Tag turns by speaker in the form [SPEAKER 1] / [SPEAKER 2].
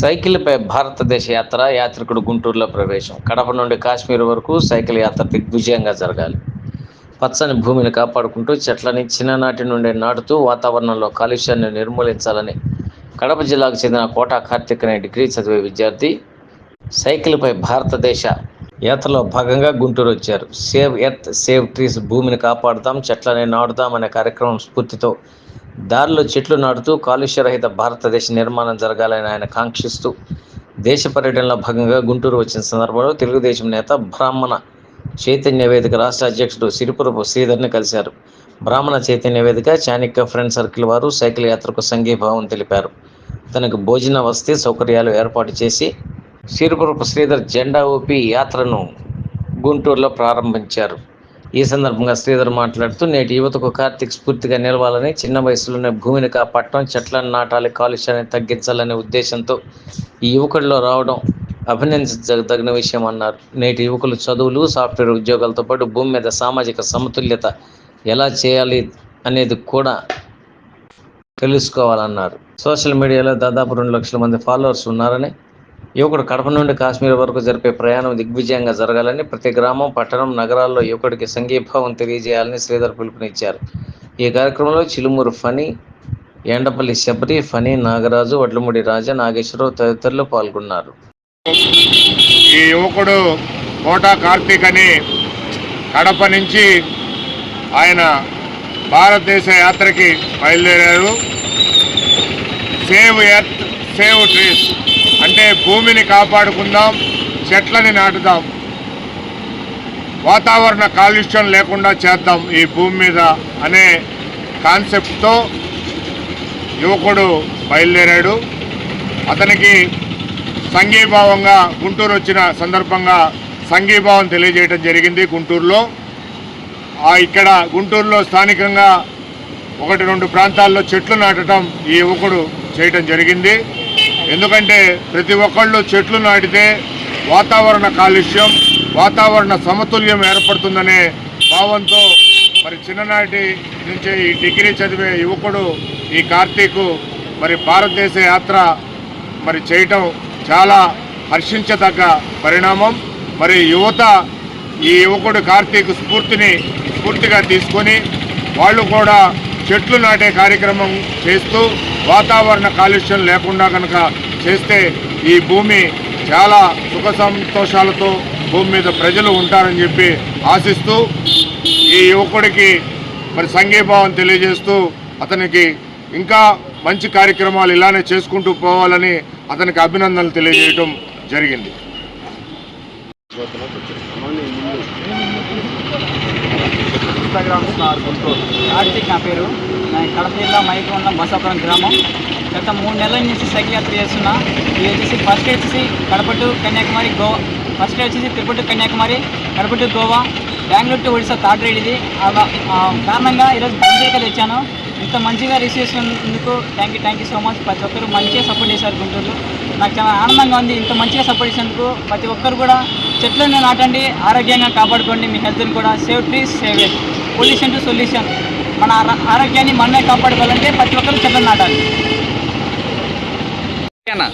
[SPEAKER 1] సైకిల్పై భారతదేశ యాత్ర యాత్రికుడు గుంటూరులో ప్రవేశం. కడప నుండి కాశ్మీర్ వరకు సైకిల్ యాత్ర దిగ్విజయంగా జరగాలి. పచ్చని భూమిని కాపాడుకుంటూ చెట్లని చిన్ననాటి నుండి నాటుతూ వాతావరణంలో కాలుష్యాన్ని నిర్మూలించాలని కడప జిల్లాకు చెందిన కోటా కార్తిక్ అనే డిగ్రీ చదివే విద్యార్థి సైకిల్పై భారతదేశ యాత్రలో భాగంగా గుంటూరు వచ్చారు. సేవ్ ఎర్త్ సేవ్ ట్రీస్ భూమిని కాపాడుతాం చెట్లని నాటుదాం అనే కార్యక్రమం స్ఫూర్తితో దారిలో చెట్లు నాటుతూ కాలుష్యరహిత భారతదేశ నిర్మాణం జరగాలని ఆయన కాంక్షిస్తూ దేశ పర్యటనలో భాగంగా గుంటూరు వచ్చిన సందర్భంలో తెలుగుదేశం నేత బ్రాహ్మణ చైతన్య వేదిక రాష్ట్ర అధ్యక్షుడు సిరిపురపు శ్రీధర్ని కలిశారు. బ్రాహ్మణ చైతన్య వేదిక చాణిక్య ఫ్రెండ్ సర్కిల్ వారు సైకిల్ యాత్రకు సంఘీభావం తెలిపారు. తనకు భోజన వసతి సౌకర్యాలు ఏర్పాటు చేసి సిరిపురపు శ్రీధర్ జెండా ఊపి యాత్రను గుంటూరులో ప్రారంభించారు. ఈ సందర్భంగా శ్రీధర్ మాట్లాడుతూ నేటి యువతకు కార్తీక్ స్ఫూర్తిగా నిలవాలని చిన్న వయసులోనే భూమిని కాపాడటం చెట్లను నాటాలి కాలుష్యాన్ని తగ్గించాలనే ఉద్దేశంతో ఈ యువకుడిలో రావడం అభినందించదగిన విషయం అన్నారు. నేటి యువకులు చదువులు సాఫ్ట్వేర్ ఉద్యోగాలతో పాటు భూమి మీద సామాజిక సమతుల్యత ఎలా చేయాలి అనేది కూడా తెలుసుకోవాలన్నారు. సోషల్ మీడియాలో దాదాపు రెండు లక్షల మంది ఫాలోవర్స్ ఉన్నారని యువకుడు కడప నుండి కాశ్మీర్ వరకు జరిపే ప్రయాణం దిగ్విజయంగా జరగాలని ప్రతి గ్రామం పట్టణం నగరాల్లో యువకుడికి సంఘీభావం తెలియజేయాలని శ్రీధర్ పిలుపునిచ్చారు. ఈ కార్యక్రమంలో చిలుమూరు ఫణి ఎండపల్లి శబరి ఫణి నాగరాజు వడ్లమూడి రాజా నాగేశ్వరరావు తదితరులు పాల్గొన్నారు.
[SPEAKER 2] ఈ యువకుడు కోటా కార్తీక్ అని కడప నుంచి ఆయన భారతదేశ యాత్రకి బయలుదేరారు. Save earth save trees. అంటే భూమిని కాపాడుకుందాం చెట్లని నాటుదాం వాతావరణ కాలుష్యం లేకుండా చేద్దాం ఈ భూమి మీద అనే కాన్సెప్ట్తో యువకుడు బయలుదేరాడు. అతనికి సంఘీభావంగా గుంటూరు వచ్చిన సందర్భంగా సంఘీభావం తెలియజేయడం జరిగింది గుంటూరులో. ఇక్కడ గుంటూరులో స్థానికంగా ఒకటి రెండు ప్రాంతాల్లో చెట్లు నాటడం ఈ యువకుడు చేయటం జరిగింది. ఎందుకంటే ప్రతి ఒక్కళ్ళు చెట్లు నాటితే వాతావరణ కాలుష్యం వాతావరణ సమతుల్యం ఏర్పడుతుందనే భావంతో మరి చిన్ననాటి నుంచే ఈ డిగ్రీ చదివే యువకుడు ఈ కార్తీకు మరి భారతదేశ యాత్ర మరి చేయటం చాలా హర్షించదగ్గ పరిణామం. మరి యువత ఈ యువకుడు కార్తీక్ స్ఫూర్తిని స్ఫూర్తిగా తీసుకొని వాళ్ళు కూడా చెట్లు నాటే కార్యక్రమం చేస్తూ వాతావరణ కాలుష్యం లేకుండా కనుక చేస్తే ఈ భూమి చాలా సుఖ సంతోషాలతో భూమి మీద ప్రజలు ఉంటారని చెప్పి ఆశిస్తూ ఈ యువకుడికి మరి సంఘీభావం తెలియజేస్తూ అతనికి ఇంకా మంచి కార్యక్రమాలు ఇలానే చేసుకుంటూ పోవాలని అతనికి అభినందనలు తెలియజేయడం జరిగింది.
[SPEAKER 3] Instagram star Guntur. కార్తీక్ నా పేరు. నేను కడప జిల్లా మైకొండ బసాపురం గ్రామం. గత మూడు నెలల నుంచి సైకిల్ యాత్ర చేస్తున్నా. ఇది వచ్చేసి ఫస్ట్ వచ్చేసి కడప టు కన్యాకుమారి గోవా. ఫస్ట్ వచ్చేసి Tirupati Kanyakumari Kadapa to Goa Bengaluru to Odisha third ride ఇది. అలా కారణంగా ఈరోజు బంజేక తెచ్చాను. ఇంత మంచిగా రిసీవ్ చేసినందుకు thank you thank you so much ప్రతి ఒక్కరు మంచిగా సపోర్ట్ చేశారు గుంటూరు నాకు చాలా ఆనందంగా ఉంది. ఇంత మంచిగా సపోర్ట్ చేసినందుకు ప్రతి ఒక్కరు కూడా చెట్లను నాటండి ఆరోగ్యంగా కాపాడుకోండి మీ హెల్త్ని కూడా save trees save pollution to solution మన ఆర- ఆరోగ్యాన్ని మనమే కాపాడుకోవాలంటే ప్రతి ఒక్కరు చెట్లను నాటాలి.
[SPEAKER 4] ఓకేనా?